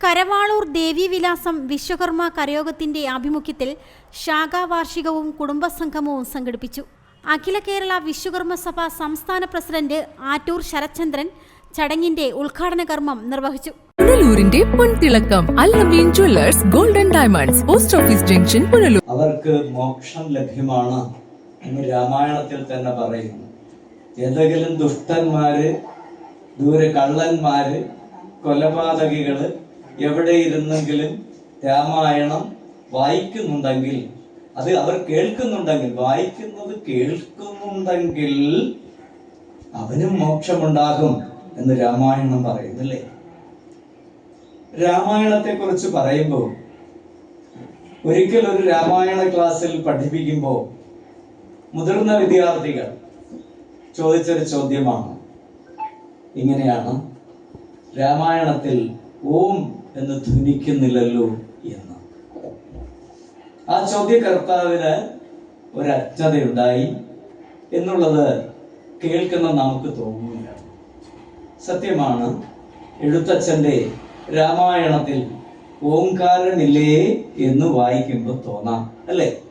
കരവാളൂർ ദേവീവിലാസം വിശ്വകർമ്മ കരയോഗത്തിന്റെ ആഭിമുഖ്യത്തിൽ ശാഖാവാർഷികവും കുടുംബസംഗമവും സംഘടിപ്പിച്ചു. അഖില കേരള വിശ്വകർമ്മ സഭ സംസ്ഥാന പ്രസിഡന്റ് ആറ്റൂർ ശരത്ചന്ദ്രൻ ചടങ്ങിന്റെ ഉദ്ഘാടന കർമ്മം നിർവഹിച്ചു. പുനലൂരിന്റെ പൊൻതിളക്കം Allameen jewellers golden diamonds post office junction Punalur. അവർക്ക് മോക്ഷം ലഭ്യമാണ് എന്ന് രാമായണത്തിൽ തന്നെ പറയുന്നു. ഏതെങ്കിലും ദുഷ്ടന്മാര് ദൂരെ കള്ളന്മാര് കൊലപാതകികൾ എവിടെ ഇരുന്നെങ്കിലും രാമായണം വായിക്കുന്നുണ്ടെങ്കിൽ അത് അവർ കേൾക്കുന്നുണ്ടെങ്കിൽ വായിക്കുന്നത് കേൾക്കുന്നുണ്ടെങ്കിൽ അവനും മോക്ഷമുണ്ടാകും എന്ന് രാമായണം പറയുന്നില്ലേ രാമായണത്തെ കുറിച്ച് പറയുമ്പോൾ ഒരിക്കൽ ഒരു രാമായണ ക്ലാസ്സിൽ പഠിപ്പിക്കുമ്പോൾ മുതിർന്ന വിദ്യാർത്ഥികൾ ചോദിച്ചൊരു ചോദ്യമാണ്. ഇങ്ങനെയാണ് രാമായണത്തിൽ ഓം എന്ന് ധനിക്കുന്നില്ലല്ലോ എന്ന്. ആ ചോദ്യകർത്താവിന് ഒരജ്ഞതയുണ്ടായി എന്നുള്ളത് കേൾക്കുന്ന നമുക്ക് തോന്നുന്നില്ല. സത്യമാണ് എഴുത്തച്ഛന്റെ രാമായണത്തിൽ ഓംകാരനില്ലേ എന്ന് വായിക്കുമ്പോൾ തോന്നാം അല്ലേ?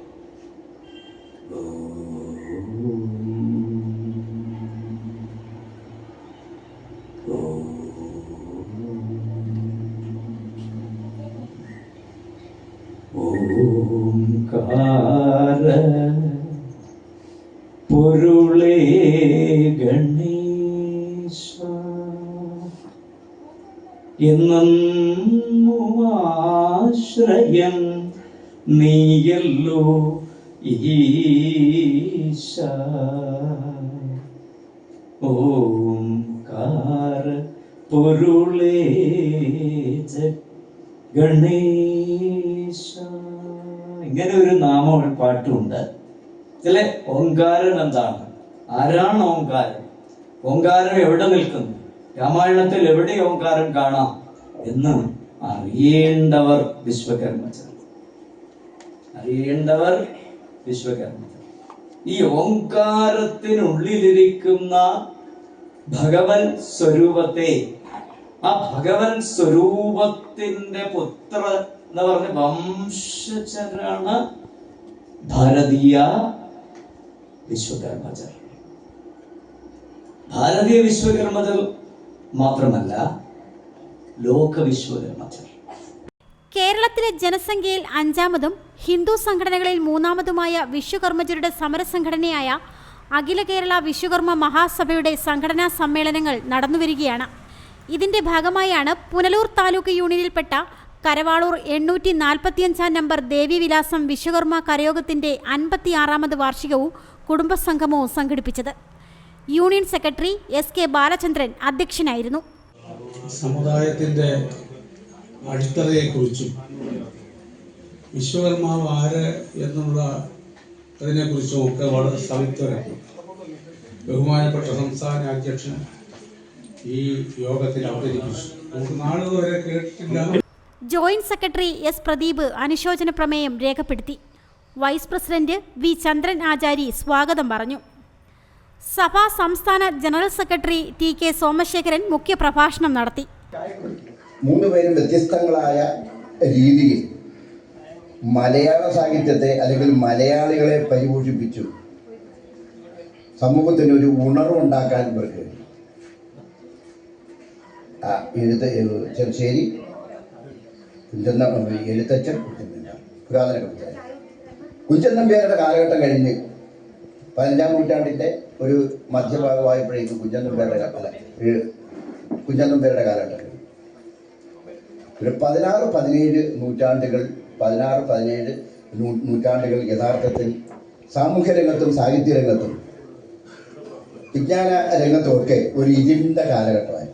എന്നുമാശ്രയം നീയല്ലോ ഈശ. ഓംകാര പൊരുളേ ജ- ഗണേശ. ഇങ്ങനെ ഒരു നാമം പാട്ടുണ്ട്. ഇതിലെ ഓങ്കാരൻ എന്താണ്? ആരാണ് ഓങ്കാരൻ ഓങ്കാരൻ എവിടെ നിൽക്കുന്നു? രാമായണത്തിൽ എവിടെ ഓങ്കാരം കാണാം എന്ന് അറിയേണ്ടവർ വിശ്വകർമ്മചർ അറിയേണ്ടവർ വിശ്വകർമ്മചർ ഈ ഓങ്കാരത്തിനുള്ളിലിരിക്കുന്ന ഭഗവൻ സ്വരൂപത്തെ ആ ഭഗവൻ സ്വരൂപത്തിന്റെ പുത്ര എന്ന് പറഞ്ഞ വംശജരാണ് ഭാരതീയ വിശ്വകർമ്മചർ ഭാരതീയ വിശ്വകർമ്മജർ മാത്രമല്ല കേരളത്തിലെ ജനസംഖ്യയിൽ അഞ്ചാമതും ഹിന്ദു സംഘടനകളിൽ മൂന്നാമതുമായ വിശ്വകർമ്മജരുടെ സമരസംഘടനയായ അഖില കേരള വിശ്വകർമ്മ മഹാസഭയുടെ സംഘടനാ സമ്മേളനങ്ങൾ നടന്നുവരികയാണ്. ഇതിന്റെ ഭാഗമായാണ് പുനലൂർ താലൂക്ക് യൂണിയനിൽപ്പെട്ട കരവാളൂർ എണ്ണൂറ്റി നാൽപ്പത്തിയഞ്ചാം നമ്പർ ദേവിവിലാസം വിശ്വകർമ്മ കരയോഗത്തിന്റെ അൻപത്തിയാറാമത് വാർഷികവും കുടുംബസംഗമവും സംഘടിപ്പിച്ചത്. Union secretary S K Balachandran അധ്യക്ഷനായിരുന്നു. സമുദായത്തിന്റെ അടിത്തറയെക്കുറിച്ചും വിശ്വകർമാവ് ആര് എന്നുള്ള അതിനെക്കുറിച്ചും ഒക്കെ വളരെ സവിത്വരാണ് ബഹുമാനപ്പെട്ട സംസ്ഥാന അധ്യക്ഷൻ ഈ യോഗത്തിൽ അവതരിപ്പിച്ചു. നമുക്ക് നാളുവരെ കേട്ടിട്ടില്ല. ജോയിന്റ് സെക്രട്ടറി എസ് പ്രദീപ് അനുശോചന പ്രമേയം രേഖപ്പെടുത്തി. Vice president V Chandran Achari സ്വാഗതം പറഞ്ഞു. സഭാ സംസ്ഥാന general secretary T K Somasekharan മുഖ്യപ്രഭാഷണം നടത്തി. മൂന്ന് പേരും വ്യത്യസ്തങ്ങളായ രീതിയിൽ മലയാള സാഹിത്യത്തെ അല്ലെങ്കിൽ മലയാളികളെ പരിപോഷിപ്പിച്ചു. സമൂഹത്തിന് ഒരു ഉണർവുണ്ടാക്കാൻ ഇവർക്ക് എഴുത്ത് എഴു- ചെറുശ്ശേരി എഴുത്തച്ഛൻ നമ്പ്യാർ, പുരാതന കവിത കുഞ്ചൻ നമ്പ്യാരുടെ കാലഘട്ടം കഴിഞ്ഞ് പതിനഞ്ചാം നൂറ്റാണ്ടിന്റെ ഒരു മധ്യഭാഗമായപ്പോഴേക്കും കുഞ്ചൻ നമ്പ്യാരുടെ കാ- അല്ല? ഏ- കുഞ്ചൻ നമ്പ്യാരുടെ കാലഘട്ടം. ഒരു പതിനാറ് പതിനേഴ് നൂറ്റാണ്ടുകൾ പതിനാറ് പതിനേഴ് നൂറ്റാണ്ടുകൾ യഥാർത്ഥത്തിൽ സാമൂഹ്യ രംഗത്തും സാഹിത്യ രംഗത്തും വിജ്ഞാന രംഗത്തുമൊക്കെ ഒരു ഇരുണ്ട കാലഘട്ടമായി.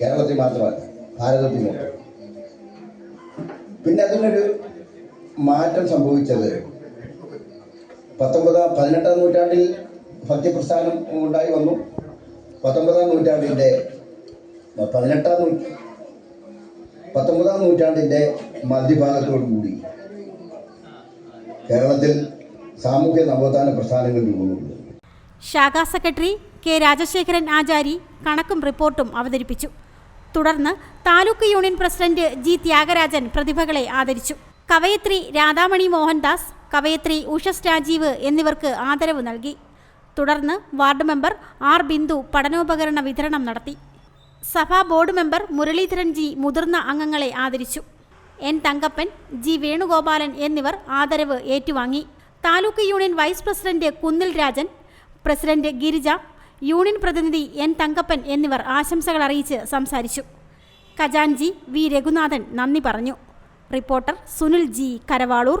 കേരളത്തിൽ മാത്രമല്ല ഭാരതത്തിൽ പിന്നെ അതിനൊരു മാറ്റം സംഭവിച്ചത് പത്തൊമ്പതാം പതിനെട്ടാം നൂറ്റാണ്ടിൽ ഭക്തിപ്രസ്ഥാനം ഉണ്ടായി വന്നു. പത്തൊമ്പതാം നൂറ്റാണ്ടിന്റെ പതിനെട്ടാം നൂ പത്തൊമ്പതാം നൂറ്റാണ്ടിന്റെ മധ്യഭാഗത്തോടു കൂടി കേരളത്തിൽ സാമൂഹ്യ നവോത്ഥാന പ്രസ്ഥാനങ്ങൾ രൂപമുണ്ട് ശാഖാ സെക്രട്ടറി കെ രാജശേഖരൻ ആചാരി കണക്കും റിപ്പോർട്ടും അവതരിപ്പിച്ചു. തുടർന്ന് taluk union president G Thyagarajan പ്രതിഭകളെ ആദരിച്ചു. കവയത്രി രാധാമണി മോഹൻദാസ് കവയത്രി ഉഷസ് രാജീവ് എന്നിവർക്ക് ആദരവ് നൽകി. തുടർന്ന് വാർഡ് മെമ്പർ ആർ ബിന്ദു പഠനോപകരണ വിതരണം നടത്തി. സഭാ ബോർഡ് മെമ്പർ മുരളീധരൻ ജി മുതിർന്ന അംഗങ്ങളെ ആദരിച്ചു. എൻ തങ്കപ്പൻ ജി വേണുഗോപാലൻ എന്നിവർ ആദരവ് ഏറ്റുവാങ്ങി. Taluk union vice president Kunnil Rajan president Girija union പ്രതിനിധി എൻ തങ്കപ്പൻ എന്നിവർ ആശംസകൾ അറിയിച്ച് സംസാരിച്ചു. ഖജാൻജി വി രഘുനാഥൻ നന്ദി പറഞ്ഞു. Reporter Sunil G Karavaloor.